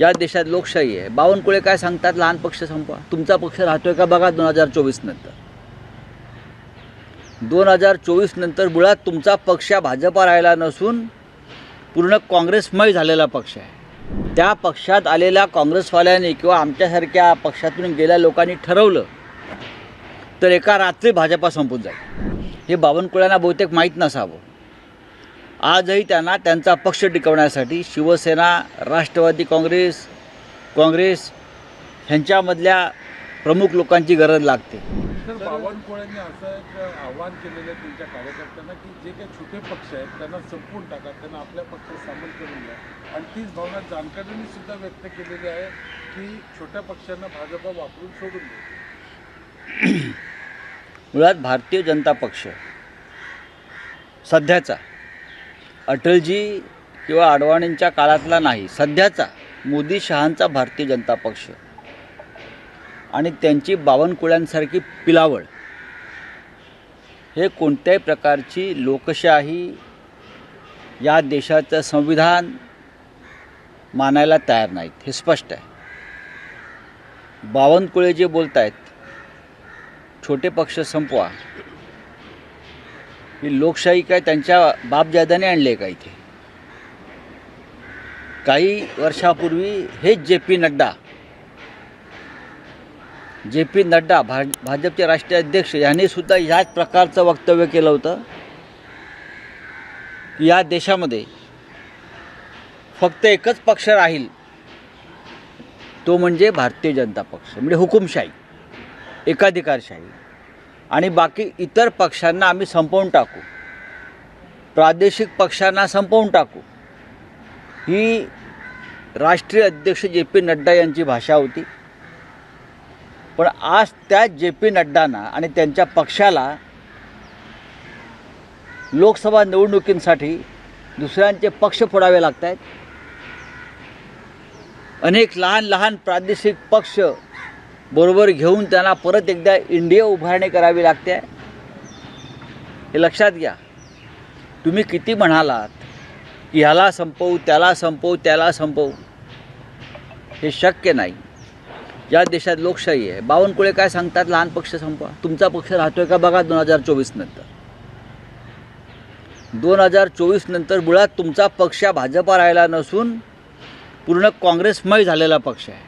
या देशात लोकशाही आहे. बावनकुळे काय सांगतात? लहान पक्ष संपवा तुमचा पक्ष राहतोय का बघा दोन हजार चोवीस नंतर. दोन हजार चोवीस नंतर मुळात तुमचा पक्ष भाजपा राहिला नसून पूर्ण काँग्रेसमय झालेला पक्ष आहे. त्या पक्षात आलेल्या काँग्रेसवाल्यांनी किंवा आमच्यासारख्या पक्षातून गेल्या लोकांनी ठरवलं तर एका रात्री भाजपा संपून जाईल. हे बावनकुळ्यांना बहुतेक माहीत नसावं. आजही त्यांना त्यांचा पक्ष टिकवण्यासाठी शिवसेना राष्ट्रवादी काँग्रेस काँग्रेस ह्यांच्यामधल्या प्रमुख लोकांची गरज लागते. बावनकुळेंनी असं एक आव्हान केलेलं आहे तुमच्या कार्यकर्त्यांना की जे काही छोटे पक्ष आहेत त्यांना संपवून टाका त्यांना आपल्या पक्षात सामील करून घ्या. आणि तीच भावना जानकरांनी सुद्धा व्यक्त केलेली आहे की छोट्या पक्षांना भाजपा वापरून सोडून दे मुळात भारतीय जनता पक्ष सध्याचा अटलजी किंवा अडवाणींच्या काळातला नाही सध्याचा मोदी शहांचा भारतीय जनता पक्ष. आणि त्यांची बावनकुळ्यांसारखी पिलावळ. हे कोणत्याही प्रकारची लोकशाही या देशाचं संविधान मानायला तयार नाहीत हे स्पष्ट आहे. बावनकुळे जे बोलत आहेत छोटे पक्ष संपवा. ही लोकशाही काय त्यांच्या बापजादाने आणले का इथे? काही वर्षापूर्वी हेच J P Nadda J P Nadda भा भाजपचे राष्ट्रीय अध्यक्ष यांनी सुद्धा ह्याच प्रकारचं वक्तव्य केलं होतं की या देशामध्ये फक्त एकच पक्ष राहील तो म्हणजे भारतीय जनता पक्ष म्हणजे हुकुमशाही एकाधिकारशाही. आणि बाकी इतर पक्षांना आम्ही संपवून टाकू. प्रादेशिक पक्षांना संपवून टाकू. ही राष्ट्रीय अध्यक्ष जे पी नड्डा यांची भाषा होती. पण आज त्या जे पी नड्डांना आणि त्यांच्या पक्षाला लोकसभा निवडणुकींसाठी दुसऱ्यांचे पक्ष फोडावे लागत आहेत अनेक लहान लहान प्रादेशिक पक्ष बरोबर घेऊन त्यांना परत एकदा इंडिया उभारणी करावी लागते. हे लक्षात घ्या. तुम्ही किती म्हणालात की ह्याला संपवू त्याला संपवू त्याला संपवू? हे शक्य नाही. या देशात लोकशाही आहे. बावनकुळे काय सांगतात? लहान पक्ष संपवा. तुमचा पक्ष राहतोय का बघा दोन हजार चोवीस नंतर. दोन हजार चोवीस नंतर मुळात तुमचा पक्ष भाजपा राहिला नसून पूर्ण काँग्रेसमय झालेला पक्ष आहे.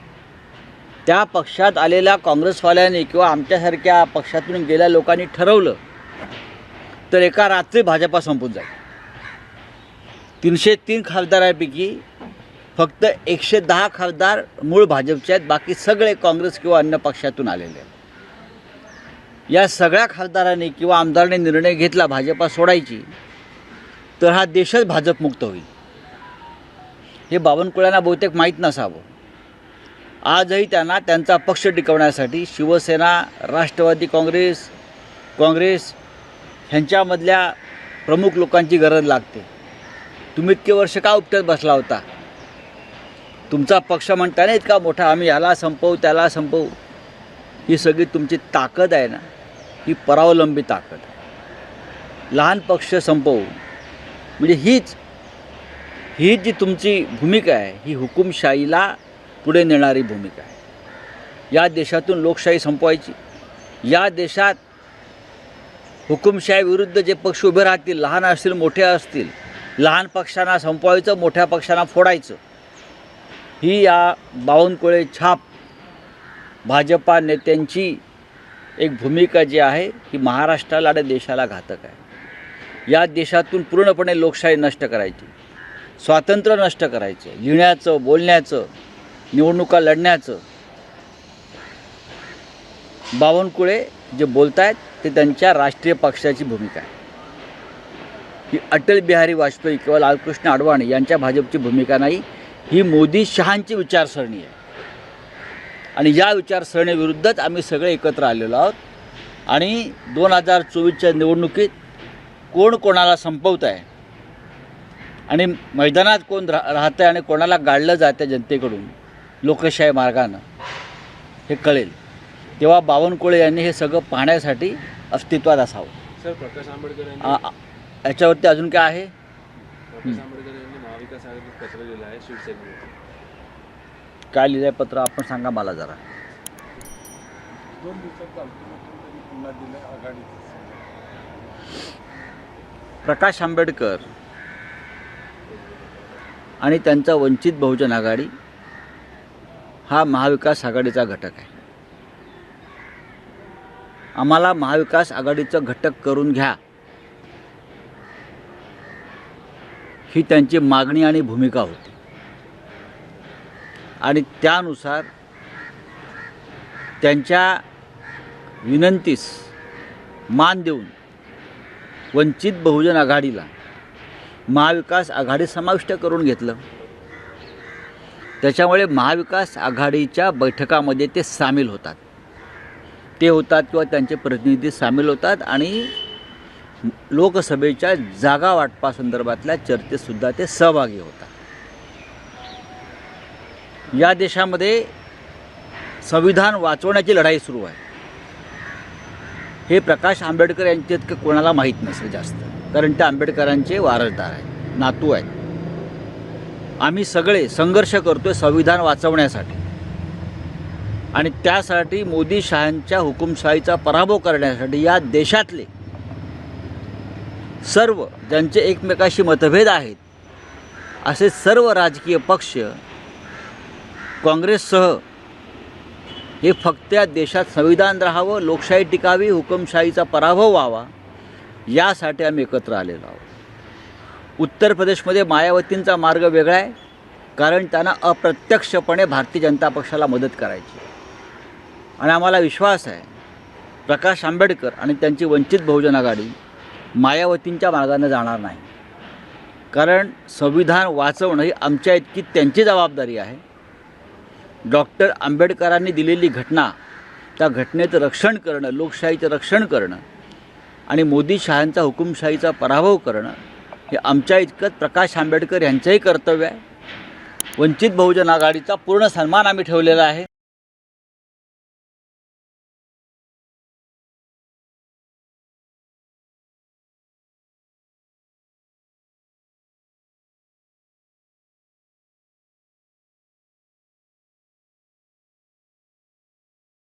त्या पक्षात आलेल्या काँग्रेसवाल्यांनी किंवा आमच्यासारख्या पक्षातून गेल्या लोकांनी ठरवलं तर एका रात्री भाजपा संपून जाईल. तीनशे तीन खासदारांपैकी फक्त एकशे दहा खासदार मूळ भाजपचे आहेत बाकी सगळे काँग्रेस किंवा अन्य पक्षातून आलेले आहेत. या सगळ्या खासदारांनी किंवा आमदारांनी निर्णय घेतला भाजपा सोडायची तर हा देशच भाजपमुक्त होईल. हे बावनकुळ्यांना बहुतेक माहीत नसावं. आजही त्यांना त्यांचा पक्ष टिकवण्यासाठी शिवसेना राष्ट्रवादी काँग्रेस काँग्रेस ह्यांच्यामधल्या प्रमुख लोकांची गरज लागते. तुम्ही इतके वर्ष का उपटत बसला होता? तुमचा पक्ष म्हणता ना इतका मोठा आम्ही याला संपवू त्याला संपवू. ही सगळी तुमची ताकद आहे ना? ही परावलंबी ताकद आहे. लहान पक्ष संपवू. म्हणजे हीच ही जी तुमची भूमिका आहे ही हुकुमशाहीला पुढे नेणारी भूमिका आहे. या देशातून लोकशाही संपवायची. या देशात हुकुमशाही विरुद्ध जे पक्ष उभे राहतील लहान असतील मोठे असतील लहान पक्षांना संपवायचं मोठ्या पक्षांना फोडायचं ही या बावनकुळे छाप भाजपा नेत्यांची एक भूमिका जी आहे ही महाराष्ट्राला आणि देशाला घातक आहे. या देशातून पूर्णपणे लोकशाही नष्ट करायची स्वातंत्र्य नष्ट करायचं लिहिण्याचं बोलण्याचं निवडणुका लढण्याचं. बावनकुळे जे बोलत आहेत ते त्यांच्या राष्ट्रीय पक्षाची भूमिका आहे. ही अटल बिहारी वाजपेयी किंवा लालकृष्ण अडवाणी यांच्या भाजपची भूमिका नाही ही मोदी शहांची विचारसरणी आहे. आणि या विचारसरणीविरुद्धच आम्ही सगळे एकत्र आलेलो आहोत. आणि दोन हजार चोवीसच्या निवडणुकीत कोण कोणाला संपवत आहे? आणि मैदानात कोण राह राहतं आहे आणि कोणाला गाडलं जातं जनतेकडून? लोकशाही मार्गानं हे कळेल. तेव्हा बावनकुळे यांनी हे सगळं पाहण्यासाठी अस्तित्वात असावं. सर प्रकाश आंबेडकर याच्यावरती अजून काय आहे? प्रकाश आंबेडकर यांनी महाविकास आघाडीत पत्र लिहिलं आहे शिवसेनेवर काय? काय पत्र? आपण सांगा मला जरा. दोन प्रकाश आंबेडकर आणि त्यांचा वंचित बहुजन आघाडी हा महाविकास आघाडीचा घटक आहे. आम्हाला महाविकास आघाडीचं घटक करून घ्या. ही त्यांची मागणी आणि भूमिका होती. आणि त्यानुसार त्यांच्या विनंतीस मान देऊन वंचित बहुजन आघाडीला महाविकास आघाडी समाविष्ट करून घेतलं. त्याच्यामुळे महाविकास आघाडीच्या बैठकामध्ये ते सामील होतात. ते होतात किंवा त्यांचे प्रतिनिधी सामील होतात आणि लोकसभेच्या जागा वाटपासंदर्भातल्या चर्चेतसुद्धा ते सहभागी होतात. या देशामध्ये संविधान वाचवण्याची लढाई सुरू आहे. हे प्रकाश आंबेडकर यांचे इतकं कोणाला माहीत नसेल जास्त. कारण ते आंबेडकरांचे वारसदार आहेत नातू आहेत. आम्ही सगळे संघर्ष करतोय संविधान वाचवण्यासाठी. आणि त्यासाठी मोदी शहांच्या हुकुमशाहीचा पराभव करण्यासाठी या देशातले सर्व ज्यांचे एकमेकाशी मतभेद आहेत असे सर्व राजकीय पक्ष काँग्रेससह हे फक्त या देशात संविधान राहावं लोकशाही टिकावी हुकुमशाहीचा पराभव व्हावा यासाठी आम्ही एकत्र आलेलो आहोत. उत्तर प्रदेशमध्ये मायावतींचा मार्ग वेगळा आहे कारण त्यांना अप्रत्यक्षपणे भारतीय जनता पक्षाला मदत करायची आणि आम्हाला विश्वास आहे प्रकाश आंबेडकर आणि त्यांची वंचित बहुजन आघाडी मायावतींच्या मार्गाने जाणार नाही. कारण संविधान वाचवणं ही आमच्या इतकी त्यांची जबाबदारी आहे. डॉक्टर आंबेडकरांनी दिलेली घटना त्या घटनेचं रक्षण करणं लोकशाहीचं रक्षण करणं आणि मोदी शहांचा हुकुमशाहीचा पराभव करणं हे आमच्या इतकंच प्रकाश आंबेडकर यांचंही कर्तव्य आहे. वंचित बहुजन आघाडीचा पूर्ण सन्मान आम्ही ठेवलेला आहे.